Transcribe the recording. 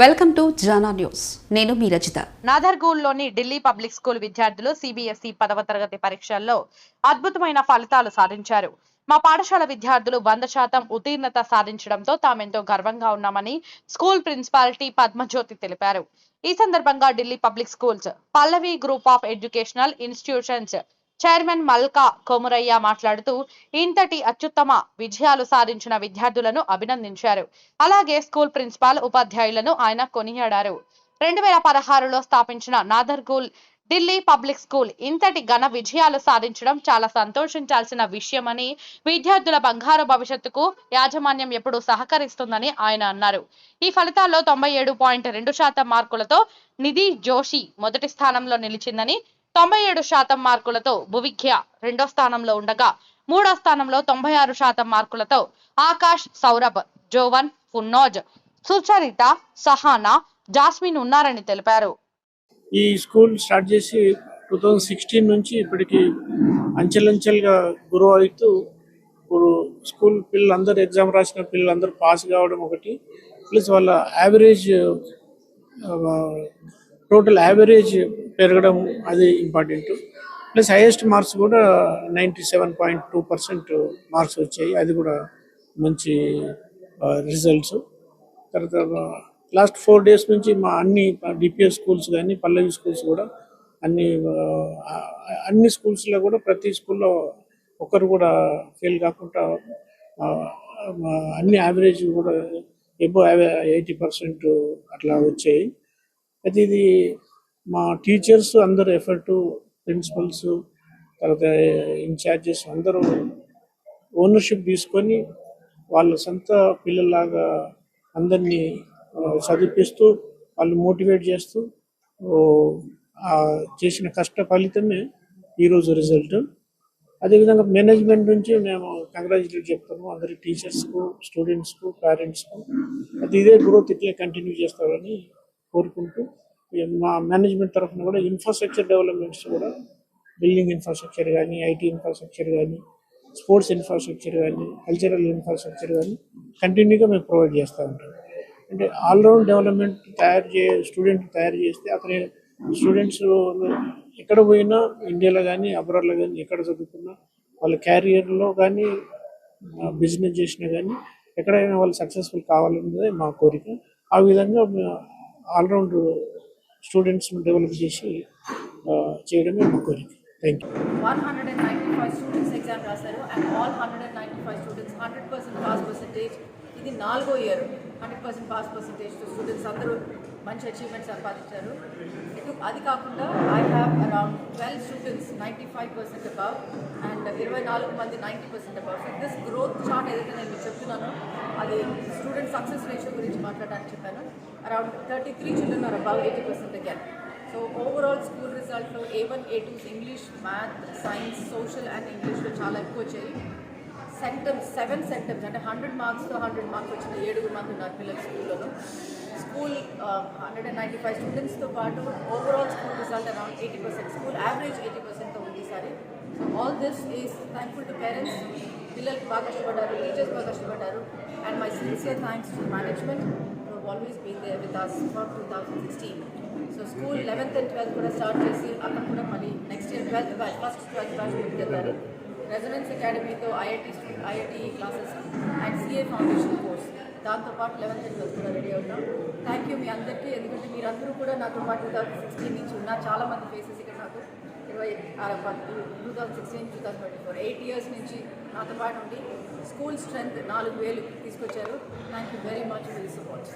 Welcome to Jaana news. నేను మీ రచిత. నాదర్గూల్లోని ఢిల్లీ పబ్లిక్ స్కూల్ విద్యార్థులు సిబిఎస్ఈ పదవ తరగతి పరీక్షల్లో అద్భుతమైన ఫలితాలు సాధించారు. మా పాఠశాల విద్యార్థులు వంద శాతం ఉత్తీర్ణత సాధించడంతో తామెంతో గర్వంగా ఉన్నామని స్కూల్ ప్రిన్సిపాలిటీ పద్మజ్యోతి తెలిపారు. ఈ సందర్భంగా Delhi public schools Pallavi group of educational institutions chairman Malka Komuraiah మాట్లాడుతూ ఇంతటి అత్యుత్తమ విజయాలు సాధించిన విద్యార్థులను అభినందించారు. అలాగే స్కూల్ ప్రిన్సిపాల్ ఉపాధ్యాయులను ఆయన కొనియాడారు. రెండు వేల పదహారులో స్థాపించిన నాదర్గూల్ ఢిల్లీ పబ్లిక్ స్కూల్ ఇంతటి ఘన విజయాలు సాధించడం చాలా సంతోషించాల్సిన విషయమని విద్యార్థుల బంగారు భవిష్యత్తుకు యాజమాన్యం ఎప్పుడూ సహకరిస్తుందని ఆయన అన్నారు. ఈ ఫలితాల్లో తొంభై ఏడు పాయింట్ రెండు శాతం మార్కులతో నిధి జోషి మొదటి స్థానంలో నిలిచిందని తొంభై ఏడు శాతం మార్కులతో భువిఖ్య రెండో స్థానంలో ఉండగా మూడో స్థానంలో తొంభై ఆరు శాతం మార్కులతో ఆకాష్ సౌరభ్ జోవన్ ఫున్నోజ్ సుచరిత సహానా జాస్మిన్ ఉన్నారని తెలిపారు. ఈ స్కూల్ స్టార్ట్ చేసి టూ థౌజండ్ సిక్స్టీన్ నుంచి ఇప్పటికి అంచెలంచెలుగా గ్రో అవుతూ ఇప్పుడు స్కూల్ పిల్లలందరూ ఎగ్జామ్ రాసిన పిల్లలందరూ పాస్ కావడం ఒకటి ప్లస్ వాళ్ళ యావరేజ్ టోటల్ యావరేజ్ పెరగడం అది ఇంపార్టెంట్. ప్లస్ హైయెస్ట్ మార్క్స్ కూడా ninety seven point two percent marks వచ్చాయి. అది కూడా మంచి రిజల్ట్స్ తర్వాత లాస్ట్ ఫోర్ డేస్ నుంచి మా అన్ని డిపిఎస్ స్కూల్స్ కానీ పల్లవి స్కూల్స్ కూడా అన్ని అన్ని స్కూల్స్లో కూడా ప్రతి స్కూల్లో ఒకరు కూడా ఫెయిల్ కాకుండా అన్ని యావరేజ్ కూడా ఎబో ఎయిటీ పర్సెంట్ అట్లా వచ్చాయి. అయితే ఇది మా టీచర్స్ అందరు ఎఫర్టు ప్రిన్సిపల్స్ తర్వాత ఇన్ఛార్జెస్ అందరూ ఓనర్షిప్ తీసుకొని వాళ్ళ సొంత పిల్లల్లాగా అందరినీ చదివిపిస్తూ వాళ్ళు మోటివేట్ చేస్తూ ఆ చేసిన కష్ట ఫలితమే ఈరోజు రిజల్ట్ అదేవిధంగా మేనేజ్మెంట్ నుంచి మేము కంగ్రాచులేట్ చెప్తాము అందరి టీచర్స్కు స్టూడెంట్స్కు పేరెంట్స్కు అది ఇదే గ్రోత్ ఇట్లే కంటిన్యూ చేస్తారని కోరుకుంటూ మా మేనేజ్మెంట్ తరఫున కూడా ఇన్ఫ్రాస్ట్రక్చర్ డెవలప్మెంట్స్ కూడా బిల్డింగ్ ఇన్ఫ్రాస్ట్రక్చర్ కానీ ఐటీ ఇన్ఫ్రాస్ట్రక్చర్ కానీ స్పోర్ట్స్ ఇన్ఫ్రాస్ట్రక్చర్ కానీ కల్చరల్ ఇన్ఫ్రాస్ట్రక్చర్ కానీ కంటిన్యూగా మేము ప్రొవైడ్ చేస్తూ ఉంటాం. అంటే ఆల్రౌండ్ డెవలప్మెంట్ తయారు చే స్టూడెంట్ తయారు చేస్తే అతని స్టూడెంట్స్ ఎక్కడ పోయినా ఇండియాలో కానీ అబ్రాడ్లో కానీ ఎక్కడ చదువుకున్నా వాళ్ళ క్యారియర్లో కానీ బిజినెస్ చేసినా కానీ ఎక్కడైనా వాళ్ళు సక్సెస్ఫుల్ కావాలన్నదే మా కోరిక. ఆ విధంగా ఆల్రౌండ్ స్టూడెంట్స్ డెవలప్ చేసి ఆ, చేయడమే మా కోరిక. థ్యాంక్ యూ 195 స్టూడెంట్స్ ఎగ్జామ్ రాశారు and all hundred and ninety five students hundred percent pass percentage ఇది నాలుగో year hundred percent pass percentage students అందరూ మంచి అచీవ్మెంట్ సంపాదించారు. ఇటు అది కాకుండా I have around twelve students ninety five percent above and ఇరవై నాలుగు మంది ninety percent above so this growth chart ఏదైతే నేను అది స్టూడెంట్ సక్సెస్ రేషియో గురించి మాట్లాడడానికి చెప్పాను. Around thirty three children are above eighty percent again so overall school రిజల్ట్లో A one A twos English math science social and ఇంగ్లీష్లో చాలా ఎక్కువ వచ్చాయి. సెంటమ్స్ సెవెన్ సెంటమ్స్ అంటే హండ్రెడ్ మార్క్స్తో హండ్రెడ్ మార్క్స్ వచ్చిన ఏడుగురు మంది ఉన్నారు పిల్లలు స్కూల్లోనూ. School hundred and ninety five స్టూడెంట్స్తో పాటు overall school result around eighty percent school average eighty పర్సెంట్తో ఉంది ఈసారి. so all this is thankful to parents పిల్లలకి బాగా కష్టపడ్డారు టీచర్స్ బాగా కష్టపడ్డారు and my sincere thanks to management always been there with us for two thousand sixteen so school eleventh and twelfth కూడా start చేసి అక్కడ కూడా మళ్ళీ next year twelfth batch first twelfth batch ముందుకెళ్తారు residence అకాడమీతో IIT IIT classes and CA foundation course దాంతోపాటు eleven and కూడా ready అవుతాం. Thank you మీ అందరికీ. ఎందుకంటే మీరందరూ కూడా నాతో పాటు టూ థౌసండ్ సిక్స్టీన్ నుంచి ఉన్నారు చాలా మంది ఫేసెస్ ఇక్కడ నాకు ఇరవై two thousand sixteen two thousand twenty four eight years నుంచి నాతో పాటు ఉండి స్కూల్ స్ట్రెంత్ నాలుగు వేలు తీసుకొచ్చారు. Thank you very much for support